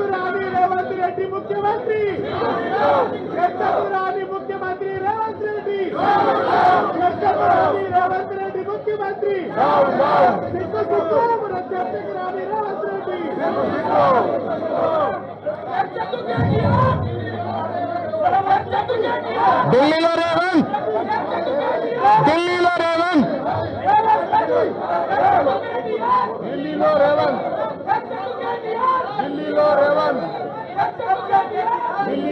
चतुरानी रेवंत रेड्डी मुख्यमंत्री चतुरानी मुख्यमंत्री रेवंत रेड्डी चतुरानी रेवंत रेड्डी मुख्यमंत्री सिद्धू सिद्धू चतुरानी रेवंत रेड्डी ఢిల్లీలో రేవంత్. ఢిల్లీలో రేవంత్. ఢిల్లీలో రేవంత్.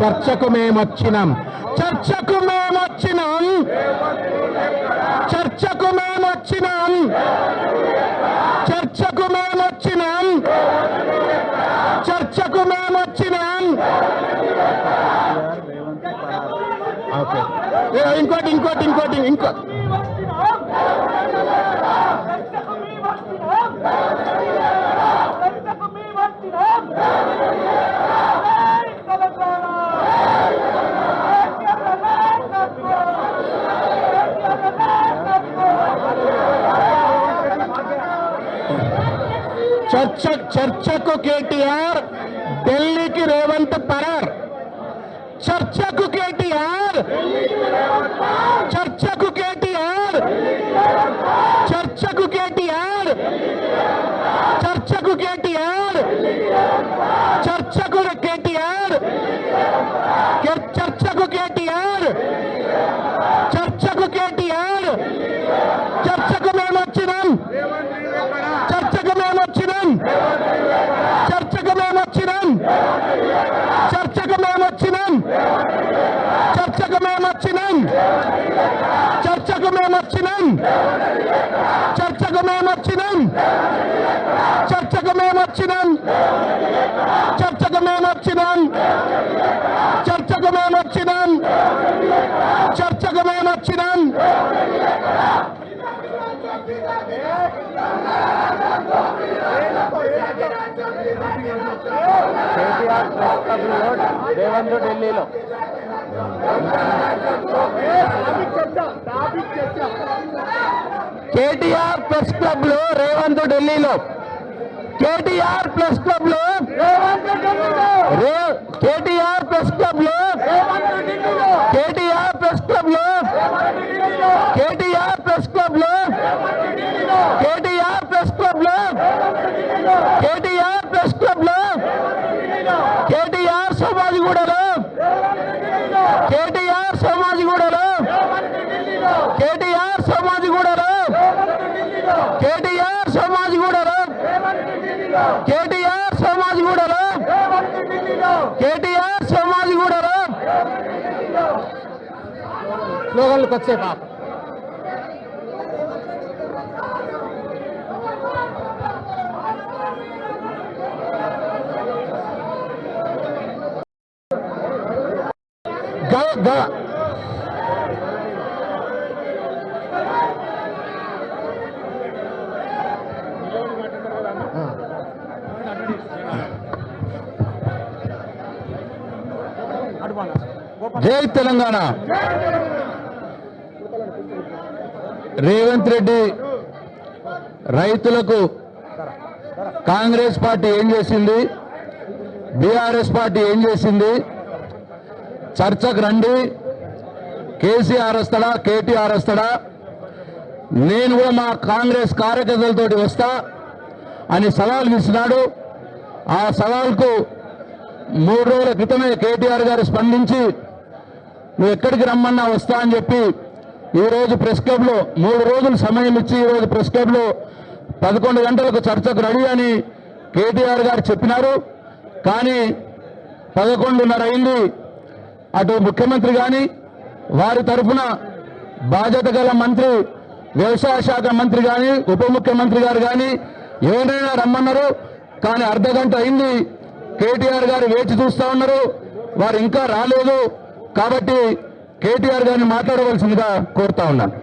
చర్చకు మేమొచ్చినాం. చర్చకు మేమొచ్చినాం. చర్చకు మేమొచ్చినాం. చర్చకు మేమొచ్చినాం. చర్చకు మేమొచ్చినాం. ఓకే. ఏ, ఇంకోటి ఇంకోటి ఇంకోటి చర్చ చర్చకు కేటీఆర్ ఢిల్లీకి రేవంత్ పరార్ చర్చకు కేటీఆర్ చర్చకు కేటీఆర్ చర్చకు కేటీఆర్ చర్చకు కేటీఆర్ చర్చకు కేటీఆర్ కె- చర్చకు కేటీఆర్ করানোর ছিলেন চর্চা কমানোর ছিলেন চর্চা কমানোর ছিলেন চর্চা কমানোর ছিলেন চর্চা কমানোর ছিলেন চর্চা কমানোর ছিলেন కేటీఆర్ కేటీఆర్ ప్రెస్ క్లబ్ లో రేవంత్ ఢిల్లీలో కేటీఆర్ ప్రెస్ క్లబ్ లో రే- కేటీఆర్ ప్రెస్ క్లబ్ లో కేటీఆర్ ప్రెస్ క్లబ్ లో కేటీఆర్ ప్రెస్ క్లబ్ లో కేటీఆర్ ప్రెస్ క్లబ్ లో కేటీఆర్ కేటీఆర్ సోమాజిగూడలో కేటీఆర్ సోమాజిగూడలో స్లోగన్లకు వచ్చే పాప. గా. జై తెలంగాణ. రేవంత్ రెడ్డి రైతులకు కాంగ్రెస్ పార్టీ ఏం చేసింది? బీఆర్ఎస్ పార్టీ ఏం చేసింది? చర్చకు రండి. కేసీఆర్ వస్తాడా? కేటీఆర్ వస్తాడా? నేను కూడా మా కాంగ్రెస్ కార్యకర్తలతోటి వస్తా అని సవాల్ విసినాడు ఆ సవాల్కు మూడు రోజుల క్రితమే కేటీఆర్ గారు స్పందించి నువ్వు ఎక్కడికి రమ్మన్నా వస్తా అని చెప్పి ఈరోజు ప్రెస్ క్లబ్లో మూడు రోజులు సమయం ఇచ్చి ఈ రోజు ప్రెస్ క్లబ్లో పదకొండు గంటలకు చర్చకు రెడీ అని కేటీఆర్ గారు చెప్పినారు. కానీ పదకొండున్నర అయింది. అటు ముఖ్యమంత్రి కానీ వారి తరఫున బాధ్యత గల మంత్రి వ్యవసాయ శాఖ మంత్రి కానీ ఉప ముఖ్యమంత్రి గారు కానీ ఎవరైనా రమ్మన్నారు. కానీ అర్ధ గంట అయింది. కేటీఆర్ గారు వేచి చూస్తా ఉన్నారు. వారు ఇంకా రాలేదు. కాబట్టి కేటీఆర్ గారిని మాట్లాడవలసిందిగా కోరుతా ఉన్నాను.